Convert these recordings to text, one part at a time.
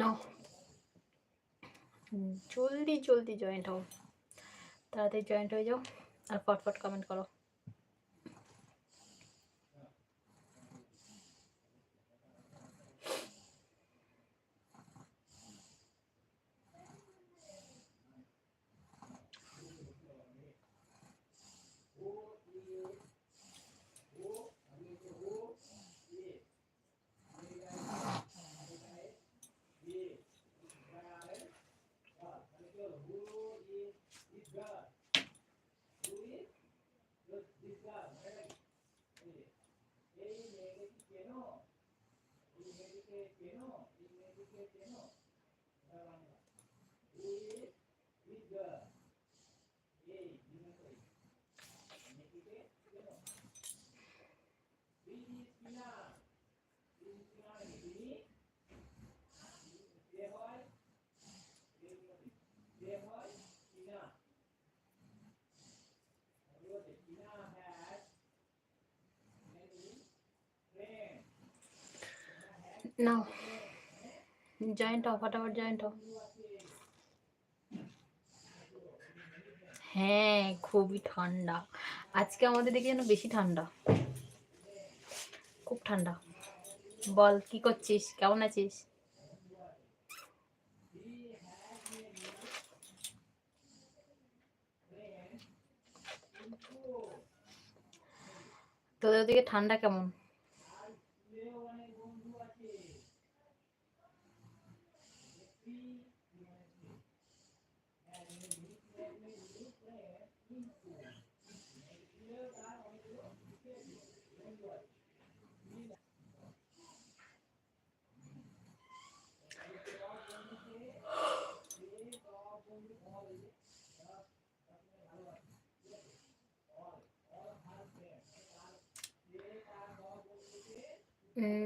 নাও জলদি জলদি জয়েন্ট হও। তাড়াতাড়ি জয়েন্ট হয়ে যাও আর ফটফট কমেন্ট করো। 别别弄。নাও জয়েন্ট হও, ফটাফট জয়েন্ট হও। হ্যাঁ খুবই ঠান্ডা। আজকে আমাদের দিকে যেন বেশি ঠান্ডা। খুব ঠান্ডা। বল, কি করছিস? কেমন আছিস? তোদের ওদিকে ঠান্ডা কেমন?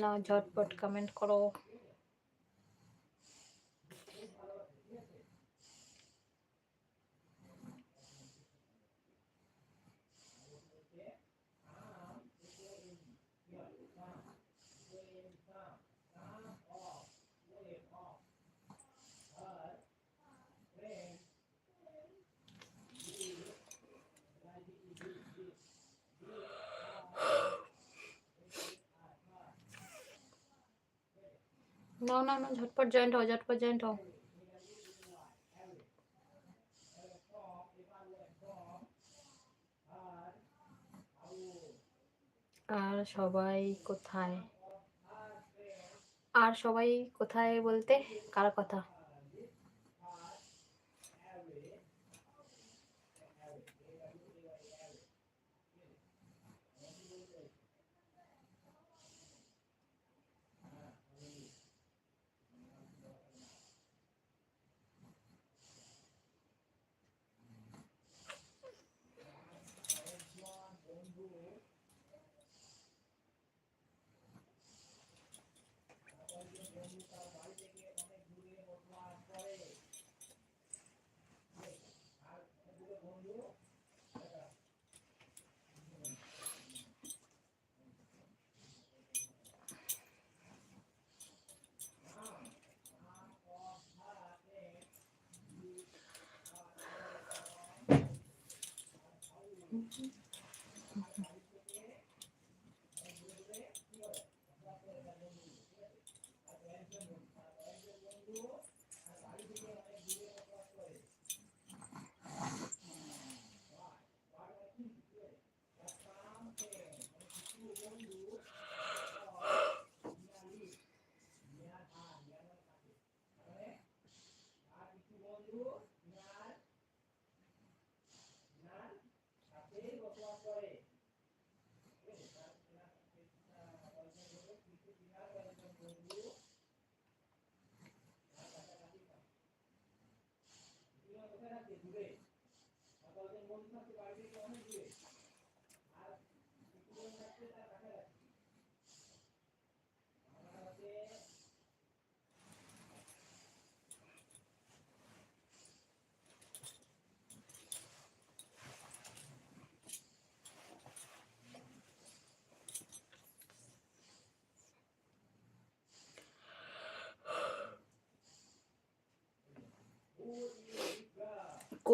না ঝটপট কমেন্ট করো। নাও না না, ঝটপট জয়েন্ট হও, ঝটপট জয়েন্ট হও। আর সবাই কোথায়? আর সবাই কোথায় বলতে? কার কথা?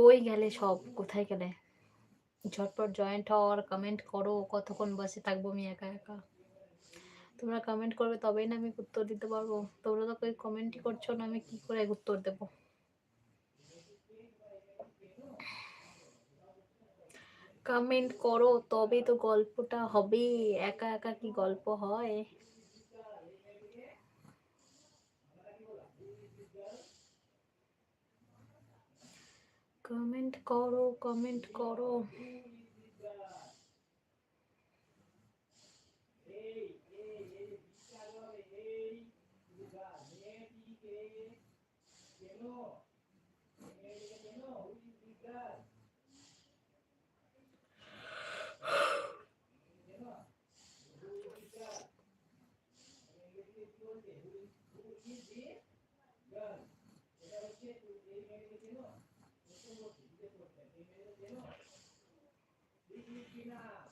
কই গেলে সব, কোথায় গেলে? ঝটপট জয়েন্ট হও আর কমেন্ট করো, কতক্ষণ বসে থাকব আমি একা একা? তোমরা কমেন্ট করবে তবেই না আমি উত্তর দিতে পারব। তোমরা তো কেউ কমেন্টই করছ না, আমি কি করে উত্তর দেবো? কমেন্ট করো তবে তো গল্পটা হবে। একা একা কি গল্প হয়? কমেন্ট করো কমেন্ট করো। Regina.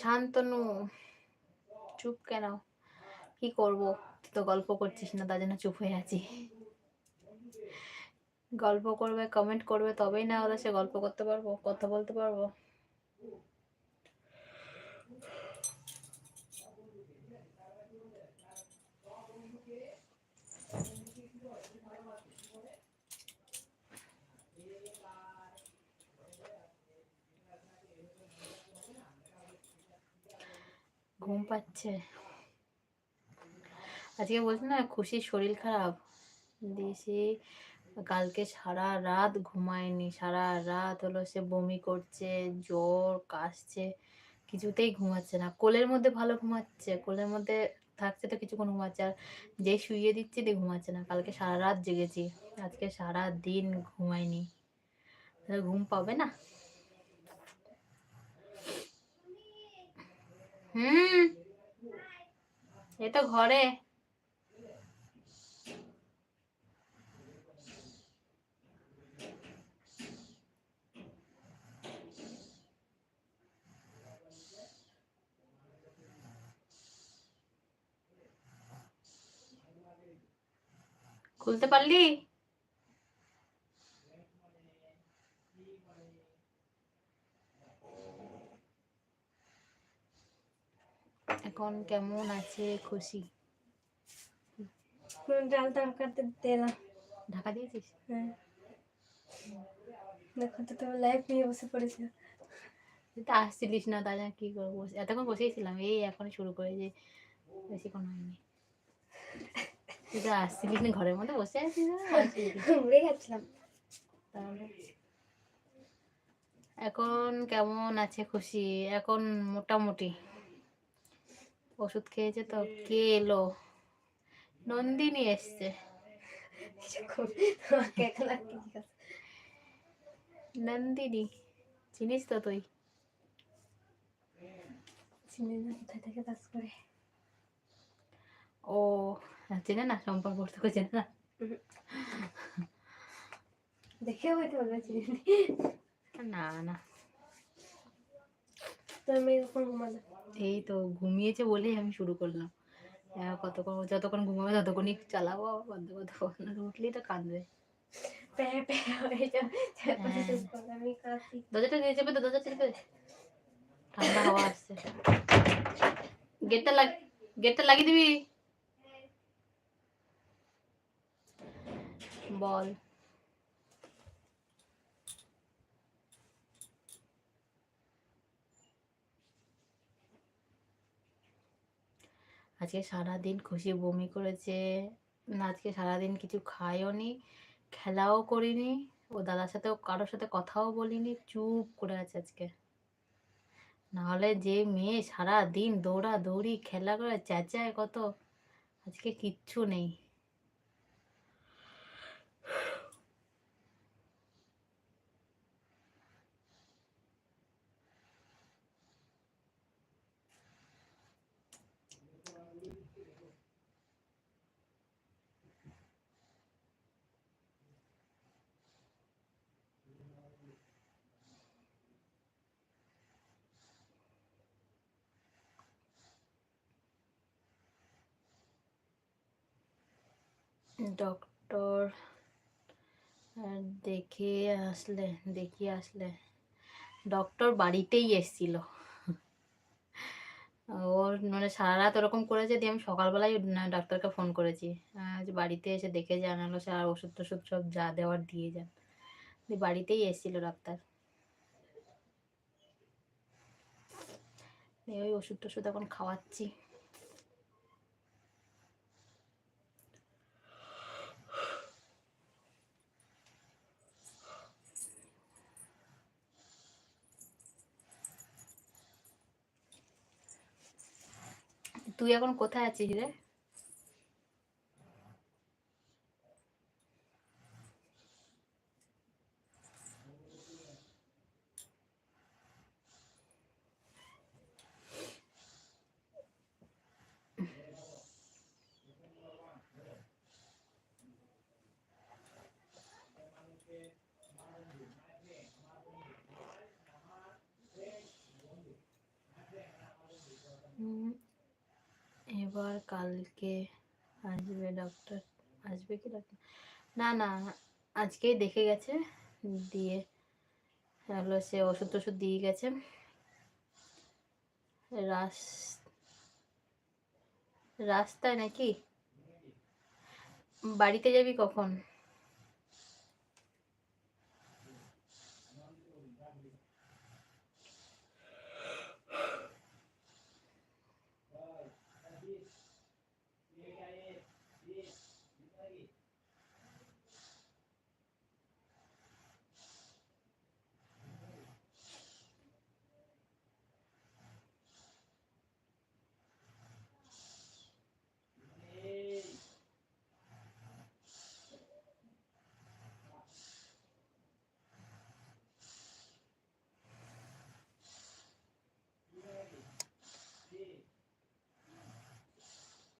শান্তনু, চুপ কেন? কি করব? তুই তো গল্প করছিস না, তার জন্য চুপ হয়ে আছি। গল্প করবে কমেন্ট করবে, তবেই না ওরা সে গল্প করতে পারব, কথা বলতে পারব। ঘুম পাচ্ছে। আজকে বলছি না, খুশির শরীর খারাপ। দিয়ে কালকে সারা রাত ঘুমায়নি, সারা রাত হলো সে বমি করছে, জ্বর কাশছে, কিছুতেই ঘুমাচ্ছে না। কোলের মধ্যে ভালো ঘুমাচ্ছে, কোলের মধ্যে থাকছে তো কিছুক্ষণ ঘুমাচ্ছে, আর যে শুইয়ে দিচ্ছে দিয়ে ঘুমাচ্ছে না। কালকে সারা রাত জেগেছি, আজকে সারা দিন ঘুমায়নি। তাহলে ঘুম পাবে না? হুম। এই তো ঘরে। খুলতে পারলি? এখন কেমন আছে? খুশি? ডাল তরকারিতে দিলাম ঢাকা দিয়েছিস? হ্যাঁ। দেখো তো তুমি লাইভ নিয়ে বসে পড়েছো। তো আসছিলিস না তাই জন্য কি করব? এতক্ষণ বসেছিলাম এই এখন শুরু করে যে বেশিক্ষণ হয়নি। তুই তো আসছিলিস না ঘরের মধ্যে বসে আছিস। উড়ে গেছিলাম। তাহলে। এখন কেমন আছে খুশি? এখন মোটামুটি। ওষুধ খেয়েছে তো কে এলো নন্দিনী এসছে। নন্দিনী চিনিস তো তুই? চিনি না কোথায় থেকে কাজ করে? ও চেনে না সম্পর্ক তোকে চেনে না। দেখে হইতে চিনি। না না। তোর মেয়ে কখন ঘুমাবে? এই তো ঘুমিয়েছে বলেই আমি শুরু করলাম। কতক্ষণ যতক্ষণ ঘুমাবে ততক্ষণই চালাবো বন্ধ করতে উঠলেই তো কাঁদবে। হয়ে দরজাটা দিয়ে যাবে তো দরজা চেপে ঠান্ডা হাওয়া আসছে। গেটটা লাগ গেটটা লাগিয়ে দিবি? বল। আজকে সারাদিন খুশি বমি করেছে। আজকে সারাদিন কিছু খাইও নি, খেলাও করিনি। ও দাদার সাথেও, কারোর সাথে কথাও বলিনি, চুপ করে আছে আজকে। নাহলে যে মেয়ে সারা দিন দৌড়া দৌড়ি খেলা করে, চেঁচায় কত, আজকে কিচ্ছু নেই। ডক্টর দেখে আসলে দেখিয়ে আসলে। ডক্টর বাড়িতেই এসছিল। ওর মানে সারা রাত ওরকম করেছে দিয়ে আমি সকালবেলায় ডাক্তারকে ফোন করেছি। যে বাড়িতে এসে দেখে জানালো সে আর ওষুধ টষুধ সব যা দেওয়ার দিয়ে যান। দিয়ে বাড়িতেই এসছিল ডাক্তার ওই ওষুধ টষুধ এখন খাওয়াচ্ছি। তুই এখন কোথায় আছিস রে হুম, এবার কালকে আসবে ডক্টর আসবে কি ডাক্তার না না, আজকেই দেখে গেছে, দিয়ে হলো সে ওষুধ টষুধ দিয়ে গেছে। রাস, রাস্তায় নাকি? বাড়িতে যাবি কখন?